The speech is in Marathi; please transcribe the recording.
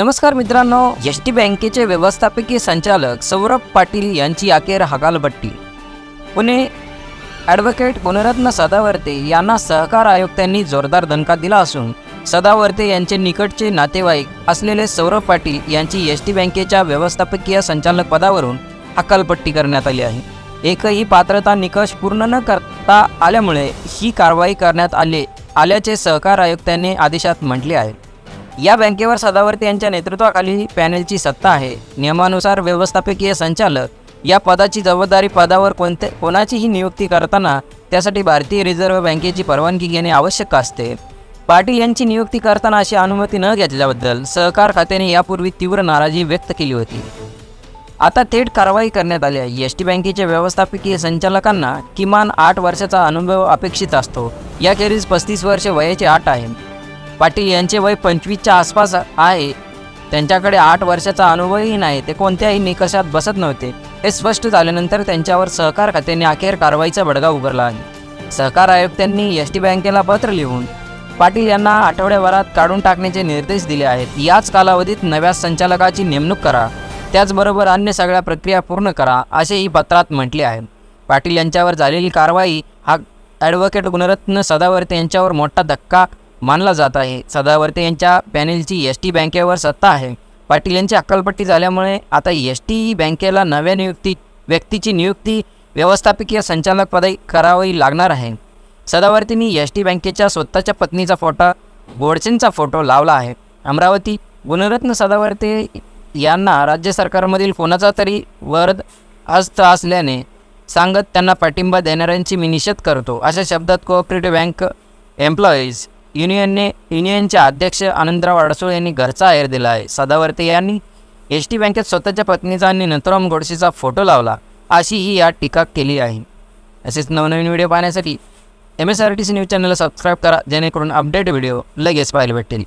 नमस्कार मित्रांनो एच टी बँकेचे व्यवस्थापकीय संचालक सौरभ पाटील यांची अखेर हकालपट्टी पुणे ॲडव्होकेट गुणरत्न सदावर्ते यांना सहकार आयुक्तांनी जोरदार दणका दिला असून सदावर्ते यांचे निकटचे नातेवाईक असलेले सौरभ पाटील यांची एच टी बँकेच्या व्यवस्थापकीय संचालक पदावरून हकालपट्टी करण्यात आली आहे. एकही पात्रता निकष पूर्ण न करता आल्यामुळे ही कारवाई करण्यात आले आल्याचे सहकार आयुक्तांनी आदेशात म्हटले आहे. या बँकेवर सदावर्ती यांच्या नेतृत्वाखाली पॅनेलची सत्ता आहे. नियमानुसार व्यवस्थापकीय संचालक या पदाची जबाबदारी पदावर कोणते कोणाचीही नियुक्ती करताना त्यासाठी भारतीय रिझर्व्ह बँकेची परवानगी घेणे आवश्यक असते. पाटील यांची नियुक्ती करताना अशी अनुमती न घेतल्याबद्दल सहकार खात्याने यापूर्वी तीव्र नाराजी व्यक्त केली होती. आता थेट कारवाई करण्यात आली आहे. एस टी बँकेच्या व्यवस्थापकीय संचालकांना किमान आठ वर्षाचा अनुभव अपेक्षित असतो. याखेरीज पस्तीस वर्ष वयाची आठ आहे. पाटील यांचे वय पंचवीसच्या आसपास आहे. त्यांच्याकडे आठ वर्षाचा अनुभवही नाही. ते कोणत्याही निकषात बसत नव्हते. हे स्पष्ट झाल्यानंतर त्यांच्यावर सहकार खात्याने अखेर कारवाईचा बडगा उभारला आहे सहकार आयुक्तांनी एस टी बँकेला पत्र लिहून पाटील यांना आठवड्याभरात काढून टाकण्याचे निर्देश दिले आहेत. याच कालावधीत नव्या संचालकाची नेमणूक करा. त्याचबरोबर अन्य सगळ्या प्रक्रिया पूर्ण करा असेही पत्रात म्हटले आहे. पाटील यांच्यावर झालेली कारवाई हा ॲडव्होकेट गुणरत्न सदावर्ते यांच्यावर मोठा धक्का मानला जात आहे. सदावर्ते यांच्या पॅनेलची एस टी बँकेवर सत्ता आहे. पाटील यांची अक्कलपट्टी झाल्यामुळे आता एस टी बँकेला नव्या नियुक्ती व्यक्तीची नियुक्ती व्यवस्थापकीय संचालक पदी करावी लागणार आहे. सदावर्तींनी एस टी बँकेच्या स्वतःच्या पत्नीचा फोटो गोडसेंचा फोटो लावला आहे. अमरावती गुणरत्न सदावर्ते यांना राज्य सरकारमधील कोणाचा तरी वरद अस्त असल्याने सांगत त्यांना पाठिंबा देणाऱ्यांची मी निषेध करतो. अशा शब्दात कोऑपरेटिव्ह बँक एम्प्लॉईज युनियनने युनियनचे अध्यक्ष आनंदराव अडसूळ यांनी घरचा आहेर दिला आहे. सदावर्ते यांनी एस टी बँकेत स्वतःच्या पत्नीचा आणि नथुराम गोडसेचा फोटो लावला. अशी ही यात टीका केली आहे. असेच नवनवीन व्हिडिओ पाहण्यासाठी M S R T C news चॅनलला सबस्क्राईब करा जेणेकरून अपडेट व्हिडिओ लगेच पाहायला भेटेल